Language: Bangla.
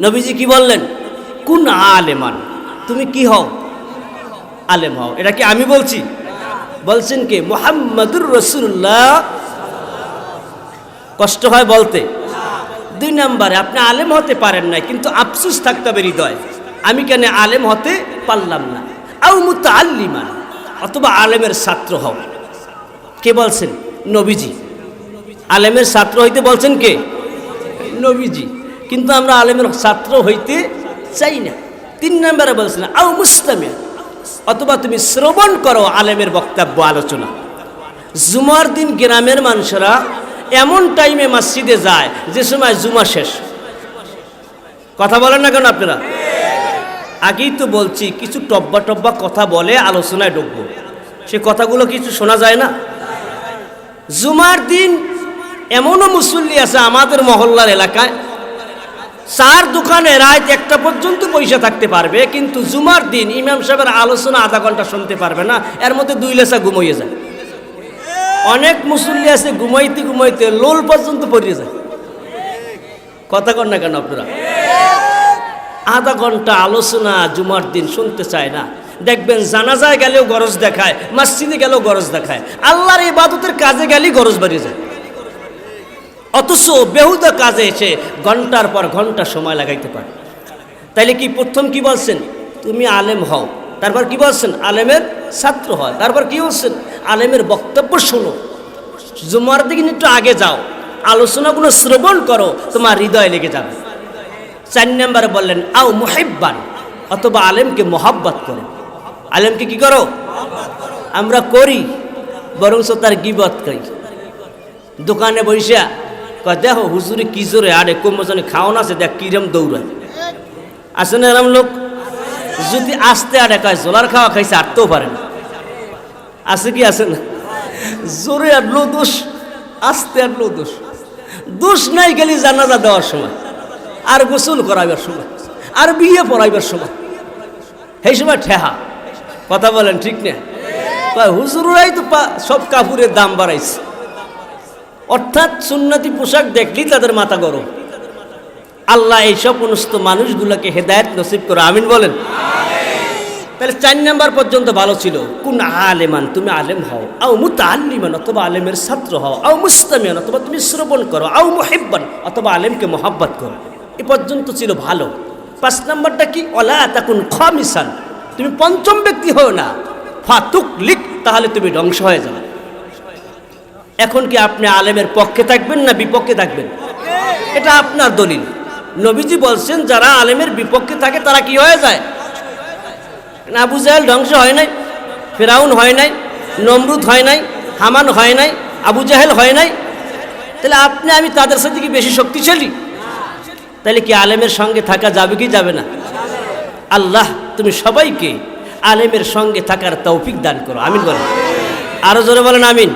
নবীজি কি বললেন? কোন আলেমান? তুমি কি হও? আলেম হও। এটা কি আমি বলছি? বলছেন কি? মোহাম্মদুর রসুল্লাহ কষ্ট হয় বলতে। দুই নম্বরে, আপনি আলেম হতে পারেন না কিন্তু আফসুস থাকতে হবে হৃদয়। আমি কেন আলেম হতে পারলাম না? আউ মুতা আল্লিমান অথবা আলেমের ছাত্র হও। কে বলছেন? নবীজি। আলেমের ছাত্র হইতে বলছেন কে? নবীজি। কিন্তু আমরা আলেমের ছাত্র হইতে চাই না। তিন নম্বরে বলছেন আউ মুস্তামিয়া অথবা তুমি শ্রবণ করো আলেমের বক্তব্য, আলোচনা। জুমার দিন গ্রামের মানুষরা এমন টাইমে মসজিদে যায় যে সময় জুমা শেষ। কথা বলেন না কেন আপনারা? আগেই তো বলছি, কিছু টব্বা টব্বা কথা বলে আলোচনায় ঢুকবো। সে কথাগুলো কিছু শোনা যায় না? জুমার দিন এমনও মুসল্লি আছে আমাদের মহল্লার এলাকায় চার দোকানে রাত একটা পর্যন্ত পয়সা থাকতে পারবে, কিন্তু জুমার দিন ইমাম সাহেবের আলোচনা আধা ঘণ্টা শুনতে পারবে না, এর মধ্যে দুই লেসা ঘুমাইয়ে যায়। অনেক মুসল্লি আছে, ঘুমাইতে ঘুমাইতে লোল পর্যন্ত পড়িয়ে যায়। কথা কন না কেন আপনারা? আধা ঘণ্টা আলোচনা জুমার দিন শুনতে চায় না। দেখবেন জানাজায় গেলেও গরজ দেখায়, মসজিদে গেলেও গরজ দেখায়। আল্লাহর ইবাদতের কাজে গেলেই গরজ বাড়িয়ে যায়। অথচ বেহুদা কাজে এসে ঘণ্টার পর ঘণ্টা সময় লাগাইতে পারে। তাইলে কি প্রথম কি বলছেন? তুমি আলেম হও। তারপর কি বলছেন? আলেমের ছাত্র হয় তারপর কি বলছেন? আলেমের বক্তব্য শোনো। জুমার দিকে একটু আগে যাও। আলোচনাগুলো শ্রবণ করো, তোমার হৃদয় লেগে যাবে। চার নম্বরে বললেন, আও মুহিব্বান অথবা আলেমকে মোহাব্বত করো। আলেমকে কি করো? আমরা করি বরং তার গিবত করি। দোকানে বৈশা কয়, দেখো হুজুরি কি জোরে আরে মজনে খাওয়ান আছে, দেখ কিরম দৌড়ায়। আছে না এরম লোক? যদি আসতে আরে কয়, জোলার খাওয়া খাইছে আটতেও পারে না। আছে কি আছে না? জোরে আটলো দোষ, আসতে আটলো দোষ। দোষ নাই গেলি জানাজা দেওয়ার সময়, আর গোসল করাইবার সময়, আর বিয়ে পড়াইবার সময়। সেই সময় ঠেহা। কথা বলেন ঠিক না? হুজুরাই তো সব কাপড়ের দাম বাড়াইছে। অর্থাৎ সুন্নতি পোশাক দেখলেই তাদের মাথা গরম। আল্লাহ এইসব সমস্ত মানুষগুলোকে হেদায়েত নসিব করে, আমিন বলেন। তাহলে চার নাম্বার পর্যন্ত ভালো ছিল। কোন আলেমান, তুমি আলেম হও। আও মুতাল্লিমান অথবা আলেমের ছাত্র হও। আও মুস্তামিয়ান, অথবা তুমি শ্রবণ করো। আও মুহিব্বান, অথবা আলেমকে মোহাব্বত করো। এ পর্যন্ত ছিল ভালো। পাঁচ নাম্বারটা কি? অলা তাকুন খামিসান, তুমি পঞ্চম ব্যক্তি হও না। ফাতুক লিক তাহলে তুমি ধ্বংস হয়ে যাবে। এখন কি আপনি আলেমের পক্ষে থাকবেন না বিপক্ষে থাকবেন? এটা আপনার দলিল। নবীজি বলছেন, যারা আলেমের বিপক্ষে থাকে, তারা কি হয়ে যায়? আবু জাহেল ধ্বংস হয় নাই, ফেরাউন হয় নাই, নমরুদ হয় নাই, হামান হয় নাই, আবু জাহেল হয় নাই। তাহলে আপনি, আমি তাদের সাথে কি বেশি শক্তিশালী? তাহলে কি আলেমের সঙ্গে থাকা যাবে কি যাবে না? আল্লাহ, তুমি সবাইকে আলেমের সঙ্গে থাকার তৌফিক দান করো। আমিন বলেন। আরও জোরে বলেন, আমিন।